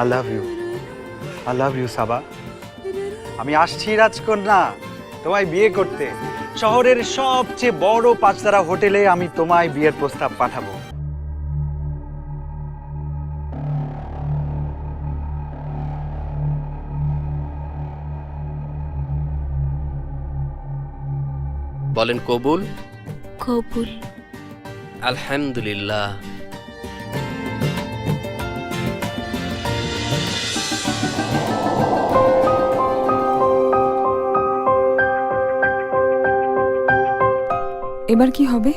I love you I love you Saba আমি আসছি রাজকন্যা তোমায় বিয়ে করতে। শহরের সবচেয়ে বড় পাঁচতারা হোটেলে আমি তোমায় বিয়ের প্রস্তাব পাঠাবো। বলেন কবুল। কবুল। আলহামদুলিল্লাহ। এবার কি হবে?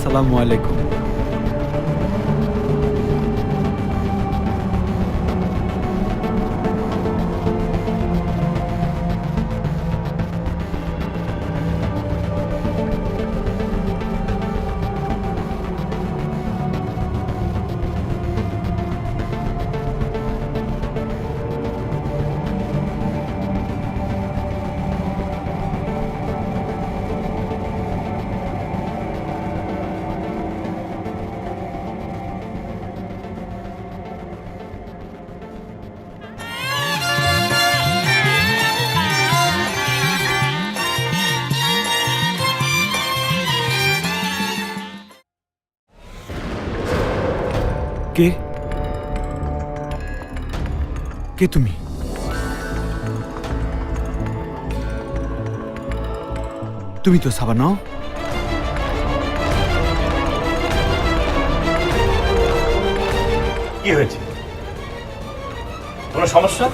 আসসালামু আলাইকুম। কে তুমি? তুমি তো সাবা নও। কি হয়েছে? কোনো সমস্যা?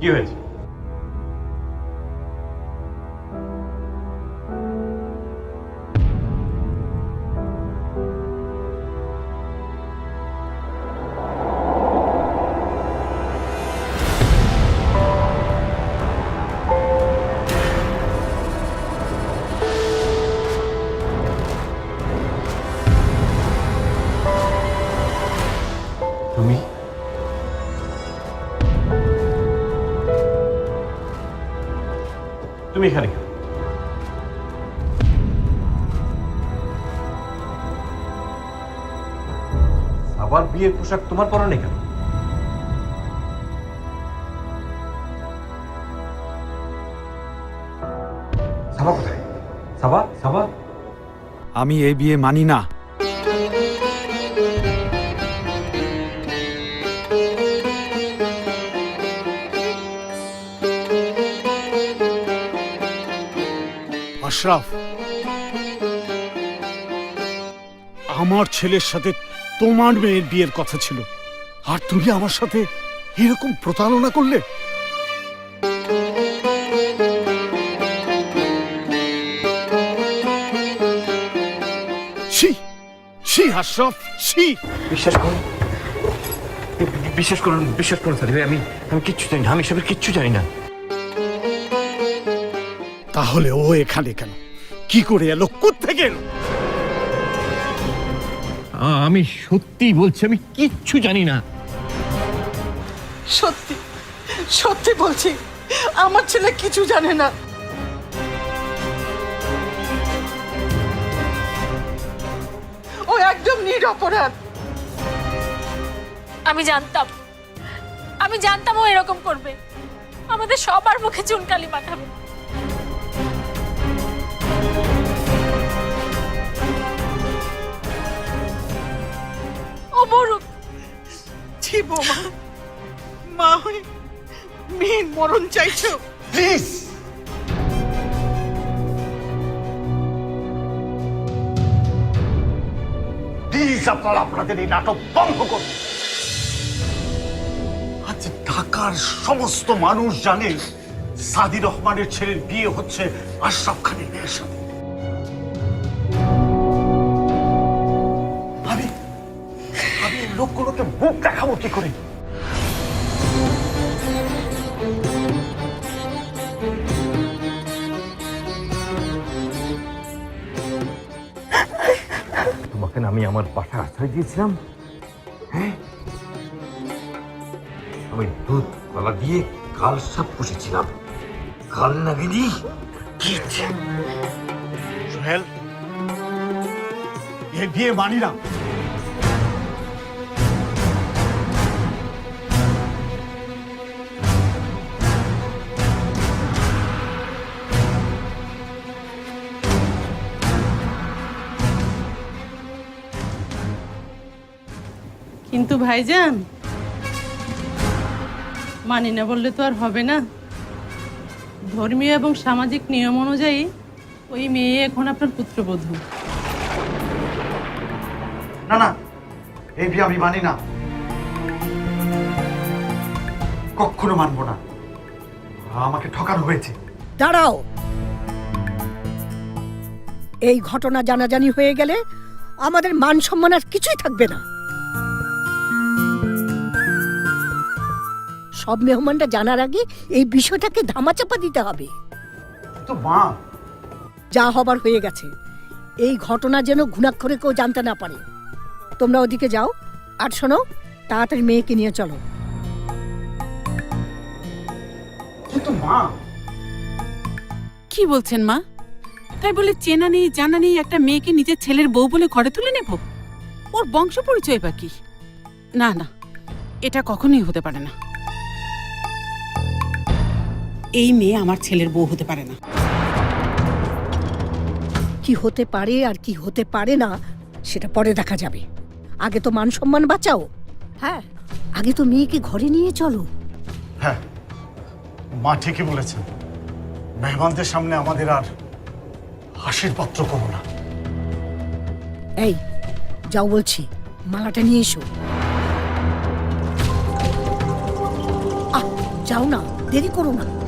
কি হয়েছে? তুমি এখানে? আবার বিয়ের পোশাক তোমার পরনে কেন? সাবা কোথায়? সাবা সাবা? আমি এই বিয়ে মানি না। আশরাফ। আমার ছেলের সাথে তোমার মেয়ের বিয়ের কথা ছিল। আর তুমি আমার সাথে এরকম প্রতারণা করলে? বিশ্বাস করুন। বিশ্বাস করুন বিশ্বাস করুন আমি আমি কিচ্ছু জানি না, আমি এসবের কিচ্ছু জানি না। তাহলে ও এখানে কেন? কি করে এলো? থেকে এলো? আমি সত্যি বলছি আমি কিচ্ছু জানি না। সত্যি সত্যি বলছি আমার ছেলে কিছু জানে না। ও একদম নিরপরাধ আমি জানতাম আমি জানতাম ও এরকম করবে। আমাদের সবার মুখে চুনকালি মাখাবে। ও মরুক ছি বৌমা। মা হয়ে মেয়ের মরণ চাইছো। প্লিজ প্লিজ আপনারা আপনাদের এই নাটক বন্ধ করুন। আজ ঢাকার সমস্ত মানুষ জানে সাদি রহমানের ছেলের বিয়ে হচ্ছে আশরাফ খানের মেয়ের সাথে। মুখ দেখাবো কি করে তোমাকে আমি আমার বাসায় আশ্রয় দিয়েছিলাম হ্যাঁ? আমি দুধ কলা দিয়ে কাল সাপ পুষেছিলাম। কাল নাগিনি কি? সোহেল এ বিয়ে মানি না কিন্তু ভাইজান। মানি না বললে তো আর হবে না। ধর্মীয় এবং সামাজিক নিয়ম অনুযায়ী ওই মেয়ে এখন আপনার পুত্রবধূ। না না এই বিয়ে আমি মানি না। কখনো মানবো না। আমাকে ঠকানো হয়েছে। দাঁড়াও। এই ঘটনা জানাজানি হয়ে গেলে আমাদের মান সম্মান আর কিছুই থাকবে না। সব মেহমানরা জানার আগে এই বিষয়টাকে ধামাচাপা দিতে হবে। তো মা। যা হবার হয়ে গেছে। এই ঘটনা যেন ঘুণাক্ষরে কেউ জানতে না পারে। তোমরা ওদিকে যাও আর শোনো তাড়াতাড়ি মেয়েকে নিয়ে চলো। কিন্তু মা। কি বলছেন মা? তাই বলে চেনা নেই জানা নেই একটা মেয়েকে নিজের ছেলের বউ বলে ঘরে তুলে নেব? ওর বংশ পরিচয় বা কি? না না এটা কখনোই হতে পারে না। এই মেয়ে আমার ছেলের বউ হতে পারে না। কি হতে পারে আর কি হতে পারে না সেটা পরে দেখা যাবে। আগে তো মান সম্মান বাঁচাও। হ্যাঁ। আগে তো মেয়েকে ঘরে নিয়ে চলো। হ্যাঁ মা ঠিকই বলেছেন। মেহমানদের সামনে আমাদের আর হাসির পাত্র করো না। এই যাও বলছি মালাটা নিয়ে এসো। আহ যাও না দেরি করো না।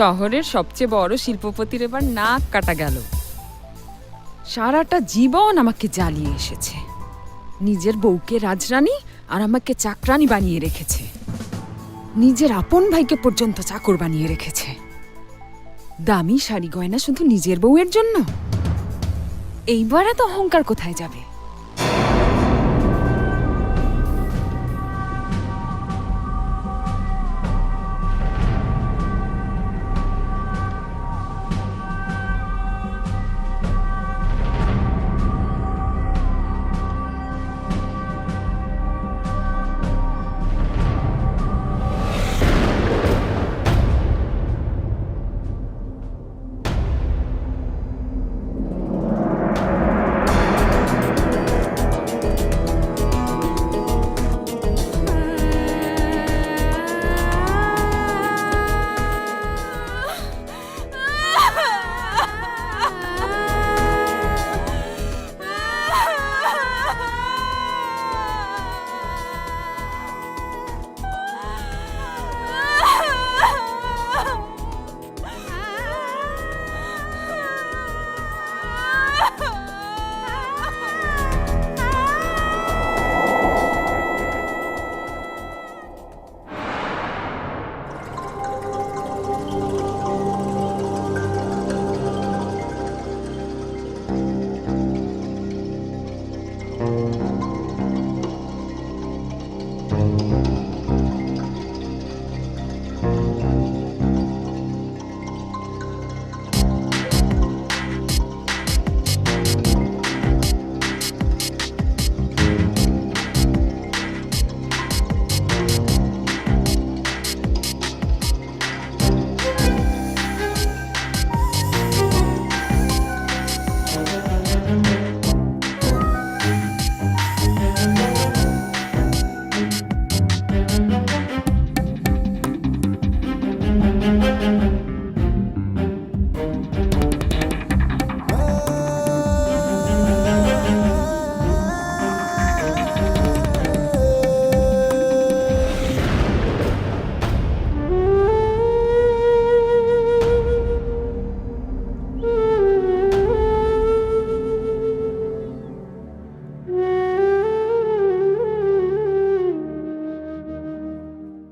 শহরের সবচেয়ে বড় শিল্পপতির এবার নাক কাটা গেল। সারাটা জীবন আমাকে জ্বালিয়ে এসেছে। নিজের বউকে রাজরানী আর আমাকে চাকরানি বানিয়ে রেখেছে। নিজের আপন ভাইকে পর্যন্ত চাকর বানিয়ে রেখেছে। দামি শাড়ি গয়না শুধু নিজের বউয়ের জন্য? এইবার এত অহংকার কোথায় যাবে?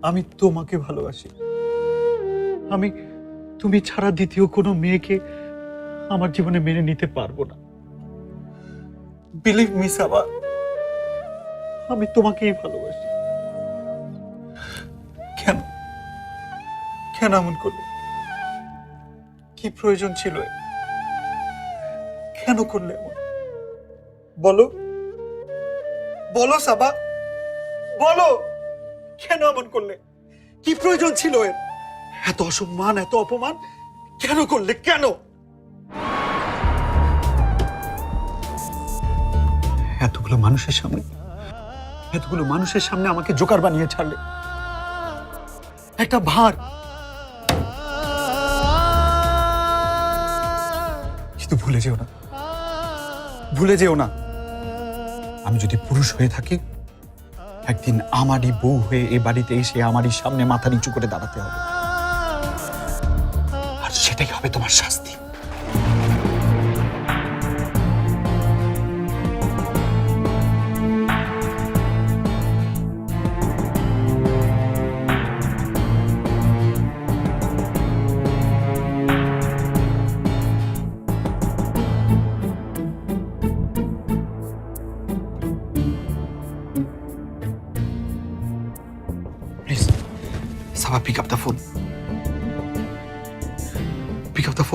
আমি তোমাকে ভালোবাসি। আমি, তুমি ছাড়া দ্বিতীয় কোনো মেয়েকে আমার জীবনে মেনে নিতে পারব না। বিলিভ মি সাবা, আমি তোমাকেই ভালোবাসি। কেন? কেন এমন করলে? কি প্রয়োজন ছিল? কেন করলে এমন? বলো। বলো, সাবা, বলো। কেন এমন করলে? কি প্রয়োজন ছিল এর? এত অসম্মান, এত অপমান কেন করলে? কেন? এতগুলো মানুষের সামনে, এতগুলো মানুষের সামনে আমাকে জোকার বানিয়ে ছাড়লে। একটা ভার। কিন্তু ভুলে যেও না। ভুলে যেও না। আমি যদি পুরুষ হয়ে থাকি একদিন আমারই বউ হয়ে এ বাড়িতে এসে আমারই সামনে মাথা নিচু করে দাঁড়াতে হবে। আর সেটাই হবে তোমার শাস্তি।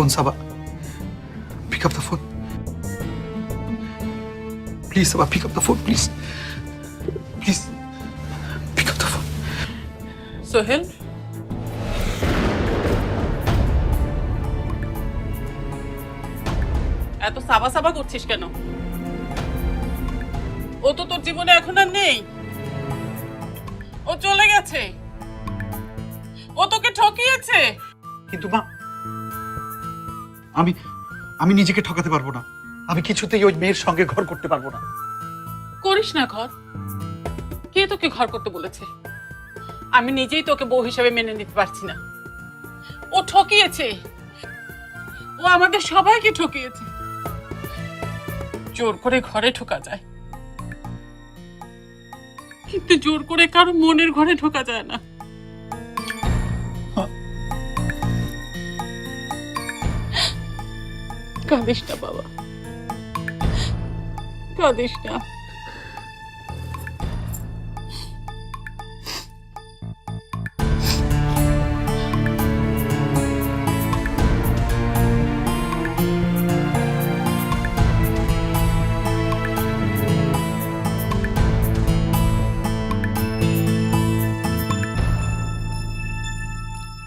Phone, Saba. Pick up the phone. Please, Saba, pick up the phone, please. Please, pick up the phone. Sohel এত সাবা সাবা করছিস কেন ও তো তোর জীবনে এখন আর নেই ও চলে গেছে ও তোকে ঠকিয়েছে কিন্তু মা আমি আমি নিজেকে ঠকাতে পারব না। আমি কিছুতেই ওই মেয়ের সঙ্গে ঘর করতে পারব না। করিস না ঘর। কে তোকে ঘর করতে বলেছে? আমি নিজেই তোকে বউ হিসেবে মেনে নিতে পারছি না। ও ঠকিয়েছে। ও আমাদের সবাইকে ঠকিয়েছে। জোর করে ঘরে ঢোকা যায়। কিন্তু জোর করে কারও মনের ঘরে ঢোকা যায় না। কাঁদিস না বাবা। কাঁদিস না।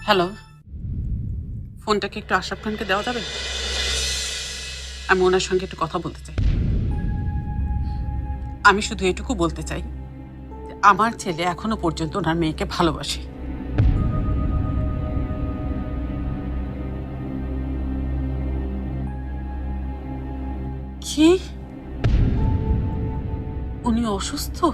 হ্যালো ফোনটাকে একটু আশরাফ খানকে দেওয়া যাবে? আমি ওনার সঙ্গে একটু কথা বলতে চাই। আমি শুধু এটুকু বলতে চাই আমার ছেলে এখনও পর্যন্ত ওনার মেয়েকে ভালোবাসে। কি? উনি অসুস্থ?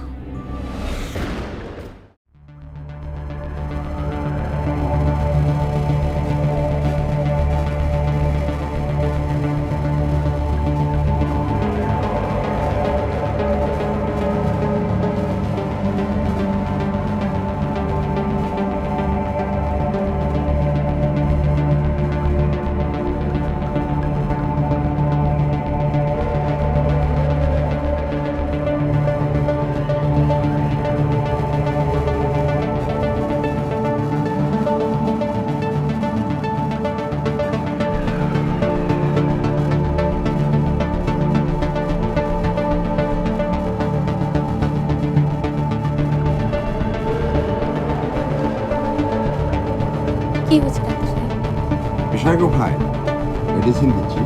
মেডিসিন দিচ্ছি।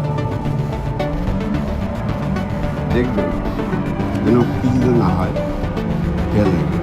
দেখবেন যেন কিছু না হয় খেয়াল রাখবেন।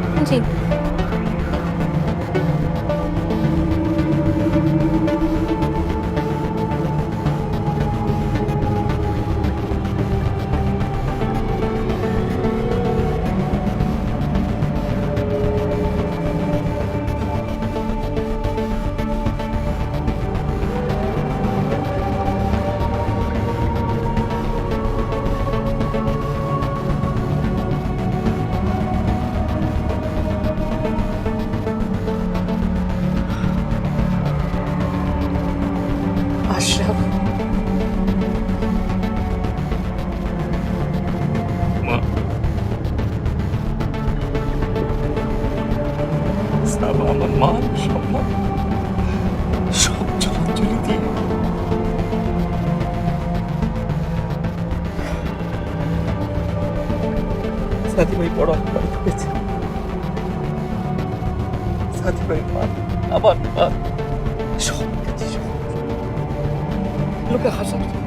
লোকে হাসার